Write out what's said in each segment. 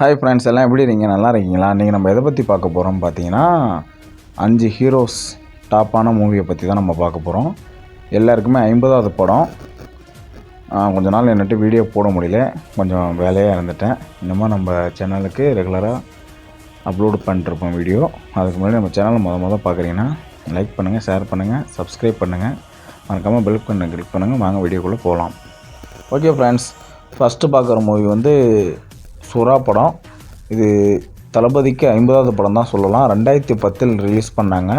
Hi friends எல்லாம் எப்படி இருக்கீங்க? நல்லா இருக்கீங்களா? இன்றைக்கி நம்ம எதை பற்றி பார்க்க போகிறோம் பார்த்தீங்கன்னா அஞ்சு ஹீரோஸ் டாப்பான மூவியை பற்றி தான் நம்ம பார்க்க போகிறோம் எல்லாருக்குமே ஐம்பதாவது படம். கொஞ்ச நாள் என்னட்டு வீடியோ போட முடியல. கொஞ்சம் வேலையாக இருந்துட்டேன். இன்னமும் நம்ம சேனலுக்கு ரெகுலராக அப்லோட் பண்ணிட்டுருப்போம் வீடியோ அதுக்கு முன்னாடி நம்ம சேனலை மொதல் முத பார்க்குறீங்கன்னா லைக் பண்ணுங்கள் ஷேர் பண்ணுங்கள் சப்ஸ்கிரைப் பண்ணுங்கள் மறக்காமல் பெல் பண்ண கிளிக் பண்ணுங்கள் வாங்க வீடியோக்குள்ளே போகலாம். ஓகே ஃப்ரெண்ட்ஸ் ஃபஸ்ட்டு பார்க்குற மூவி வந்து சுறா படம். இது தளபதிக்கு ஐம்பதாவது படம் தான் சொல்லலாம். ரெண்டாயிரத்தி பத்தில் ரிலீஸ் பண்ணாங்க.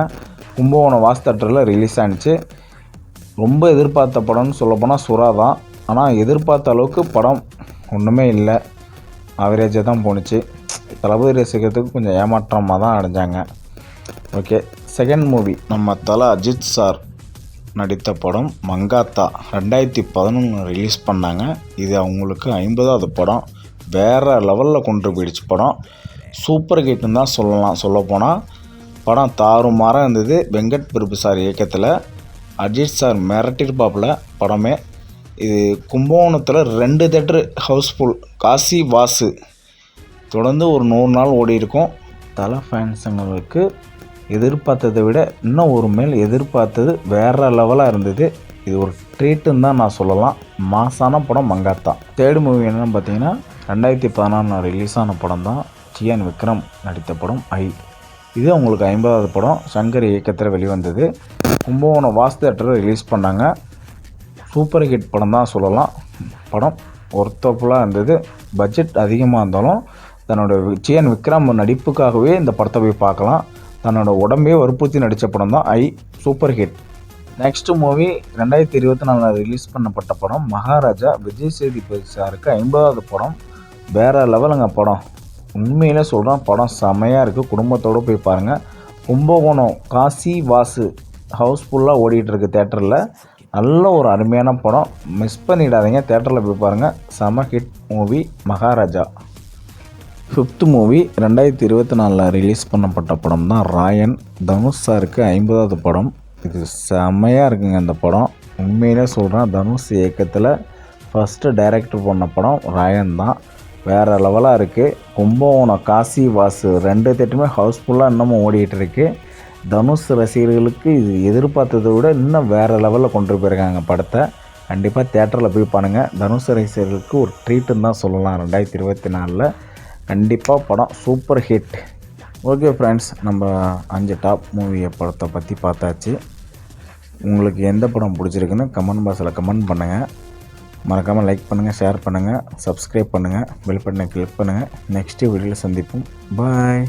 கும்பகோணம் வாஸ் தேட்டரில் ரிலீஸ் ஆனிச்சு ரொம்ப எதிர்பார்த்த படம்னு சொல்லப்போனால் சுறா தான். ஆனால் எதிர்பார்த்த அளவுக்கு படம் ஒன்றுமே இல்லை. ஆவரேஜாக தான் போணுச்சு. தளபதி ரசிக்கிறதுக்கு கொஞ்சம் ஏமாற்றமாக தான் அடைஞ்சாங்க. ஓகே செகண்ட் மூவி நம்ம தலை அஜித் சார் நடித்த படம் மங்காத்தா. ரெண்டாயிரத்தி பதினொன்று ரிலீஸ் பண்ணாங்க. இது அவங்களுக்கு ஐம்பதாவது படம். வேறு லெவலில் கொண்டு போயிடுச்சு படம். சூப்பர் ஹிட்னு தான் சொல்லலாம் சொல்லப்போனால் படம் தாறுமாறாக இருந்தது. வெங்கட் பிரபு சார் இயக்கத்தில் அஜித் சார் மிரட்டிருப்பாப்பில் படமே. இது கும்பகோணத்தில் ரெண்டு தேட்டர் ஹவுஸ்ஃபுல் காசி வாசு. தொடர்ந்து ஒரு நூறு நாள் ஓடி இருக்கும். தலை ஃபேன்ஸுங்களுக்கு எதிர்பார்த்ததை விட இன்னும் ஒரு மேல் எதிர்பார்த்தது வேறு லெவலாக இருந்தது. இது ஒரு ட்ரீட்டுன்னு தான் நான் சொல்லலாம். மாசான படம் மங்காத்தான் தேர்டு மூவி என்னென்னு பார்த்தீங்கன்னா ரெண்டாயிரத்தி பதினாறு ரிலீஸ் ஆன படம் தான் சியான் விக்ரம் நடித்த படம் ஐ இது உங்களுக்கு ஐம்பதாவது படம். சங்கர் இயக்கத்தில் வெளிவந்தது. கும்பகோணம் வாஸ் தேட்டரில் ரிலீஸ் பண்ணாங்க. சூப்பர் ஹிட் படம் தான் சொல்லலாம். படம் ஒர்த்தபுளாக இருந்தது. பட்ஜெட் அதிகமாக இருந்தாலும் தன்னோட வி- சிஎன் விக்ரம் நடிப்புக்காகவே இந்த படத்தை போய் பார்க்கலாம். தன்னோட உடம்பே வற்புறுத்தி நடித்த படம் தான் I super hit next movie ரெண்டாயிரத்தி இருபத்தி நாலில் ரிலீஸ் பண்ணப்பட்ட படம் மகாராஜா விஜய் சேதுபதி சாருக்கு ஐம்பதாவது படம். வேறு லெவலுங்க படம். உண்மையிலே சொல்கிறேன் படம் செமையாக இருக்குது குடும்பத்தோடு போய் பாருங்கள் கும்பகோணம் காசி வாசு ஹவுஸ்ஃபுல்லாக ஓடிட்டுருக்கு தேட்டரில் நல்ல ஒரு அருமையான படம். மிஸ் பண்ணிடாதீங்க தேட்டரில் போய் பாருங்கள் செம hit movie Maharaja. Fifth movie ரெண்டாயிரத்தி இருபத்தி நாலில் ரிலீஸ் பண்ணப்பட்ட படம் தான் ராயன். தனுஷ் சாருக்கு ஐம்பதாவது படம். இது செம்மையாக இருக்குங்க இந்த படம். உண்மையிலே சொல்கிறேன் தனுஷ் இயக்கத்தில் ஃபஸ்ட்டு டைரக்டர் பண்ண படம் ராயன் தான். வேறு லெவலாக இருக்குது கும்பகோணம் காசி வாசு ரெண்டு தேட்டருமே ஹவுஸ்ஃபுல்லாக இன்னமும் ஓடிட்டு இருக்கு தனுஷ் ரசிகர்களுக்கு இது எதிர்பார்த்ததை விட இன்னும் வேறு லெவலில் கொண்டு போயிருக்காங்க படத்தை. கண்டிப்பாக தேட்டரில் போய் பாருங்கள் தனுஷ் ரசிகர்களுக்கு ஒரு ட்ரீட்டுன்னு தான் சொல்லலாம் ரெண்டாயிரத்தி இருபத்தி நாலில். கண்டிப்பாக படம் சூப்பர் ஹிட் ஓகே ஃப்ரெண்ட்ஸ் நம்ம அஞ்சு டாப் மூவியை படத்தை பற்றி பார்த்தாச்சு. உங்களுக்கு எந்த படம் பிடிச்சிருக்குன்னு கமெண்ட் பாக்ஸில் கமெண்ட் பண்ணுங்கள் மறக்காமல் லைக் பண்ணுங்கள் ஷேர் பண்ணுங்கள் சப்ஸ்கிரைப் பண்ணுங்கள் பெல் பட்டனை கிளிக் பண்ணுங்கள் நெக்ஸ்ட்டு வீடியோவில் சந்திப்போம். பாய்